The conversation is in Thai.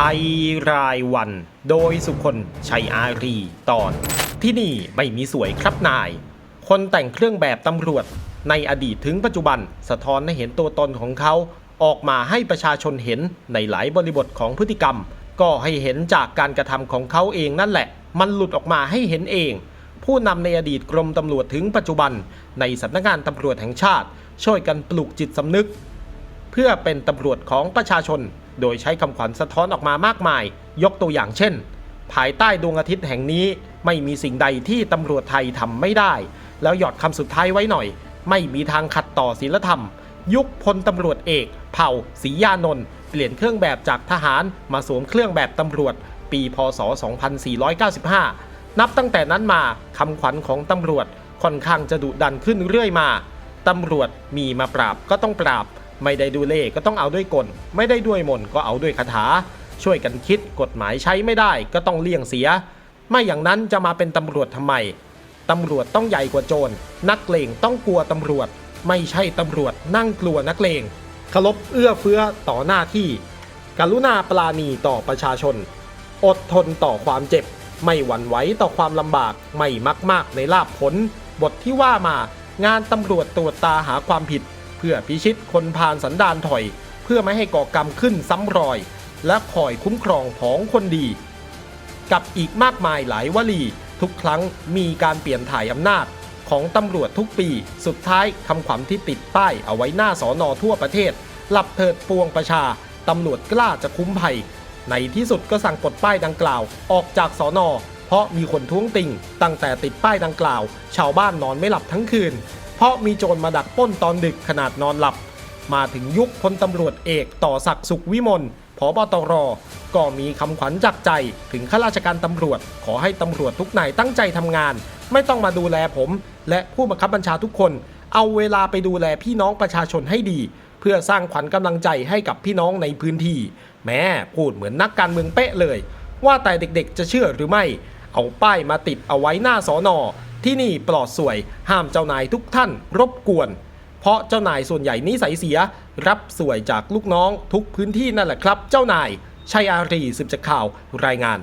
ภัยรายวัน โดยสุคนชัยอารีตอน ที่นี่ไม่มีสวยครับนาย คนแต่งเครื่องแบบตำรวจ ในอดีตถึงปัจจุบันสะท้อนให้เห็นตัวตนของเขาออกมาให้ประชาชนเห็นในหลายบริบทของพฤติกรรม ก็ให้เห็นจากการกระทำของเขาเองนั่นแหละ มันหลุดออกมาให้เห็นเอง ผู้นำในอดีตกรมตำรวจถึงปัจจุบัน ในสำนักงานตำรวจแห่งชาติ ช่วยกันปลุกจิตสำนึก เพื่อเป็นตำรวจของประชาชน โดยใช้คำขวัญสะท้อนออกมามากมาย ยกตัวอย่างเช่น ภายใต้ดวงอาทิตย์แห่งนี้ไม่มีสิ่งใดที่ตำรวจไทยทำไม่ได้ แล้วหยอดคำสุดท้ายไว้หน่อย ไม่มีทางขัดต่อศีลธรรม ยุคพลตำรวจเอก เผ่าศรียานนท์เปลี่ยนเครื่องแบบจากทหารมาสวมเครื่องแบบตำรวจ ปีพศ 2495 นับตั้งแต่นั้นมาคำขวัญของตำรวจค่อนข้างจะดุดันขึ้นเรื่อยมาตำรวจมีมาปราบก็ต้องปราบ ไม่ได้ดูเล่ก็ต้องเอาด้วยกล ไม่ได้ด้วยมนก็เอาด้วยคาถา ช่วยกันคิดกฎหมายใช้ไม่ได้ก็ต้องเลี่ยงเสีย ไม่อย่างนั้นจะมาเป็นตำรวจทำไมตำรวจต้องใหญ่กว่าโจร นักเลงต้องกลัวตำรวจ ไม่ใช่ตำรวจนั่งกลัวนักเลงเคารพเอื้อเฟื้อต่อหน้าที่ กรุณาปราณีต่อประชาชน อดทนต่อความเจ็บ ไม่หวั่นไหวต่อความลำบาก ไม่มักมากในลาบผล บทที่ว่ามา งานตำรวจตรวจตาหาความผิด พื่อพิชิตคนพาลสันดานถอย เพื่อไม่ให้ก่อกรรมขึ้นซ้ำรอย และคอยคุ้มครองของคนดี กับอีกมากมายหลายวลี ทุกครั้งมีการเปลี่ยนถ่ายอำนาจของตำรวจทุกปี สุดท้ายคำขวัญที่ติดป้ายเอาไว้หน้าสอนอทั่วประเทศ หลับเถิดปวงประชาตำรวจกล้าจะคุ้มภัย ในที่สุดก็สั่งปลดป้ายดังกล่าว ออกจากสอนอเพราะมีคนท้วงติงตั้งแต่ติดป้ายดังกล่าว ชาวบ้านนอนไม่หลับทั้งคืน ราะมีโจรมาดักป้นตอนดึกขนาดนอนหลับ มาถึงยุคพลตำรวจเอกต่อศักดิ์สุขวิมลผบตรก็มีคำขวัญจากใจถึงข้าราชการตำรวจ ขอให้ตำรวจทุกนายตั้งใจทำงาน ไม่ต้องมาดูแลผม และผู้บังคับบัญชาทุกคน เอาเวลาไปดูแลพี่น้องประชาชนให้ดี เพื่อสร้างขวัญกำลังใจให้กับพี่น้องในพื้นที่ แม้พูดเหมือนนักการเมืองเป๊ะเลย ว่าแต่เด็กๆ จะเชื่อหรือไม่ เอาป้ายมาติดเอาไว้หน้าสอนอ ที่นี่ปลอดสวย ห้ามเจ้านายทุกท่านรบกวน เพราะเจ้านายส่วนใหญ่นิสัยเสีย รับสวยจากลูกน้องทุกพื้นที่นั่นแหละครับ เจ้านายชัยอารีสืบจากข่าวรายงาน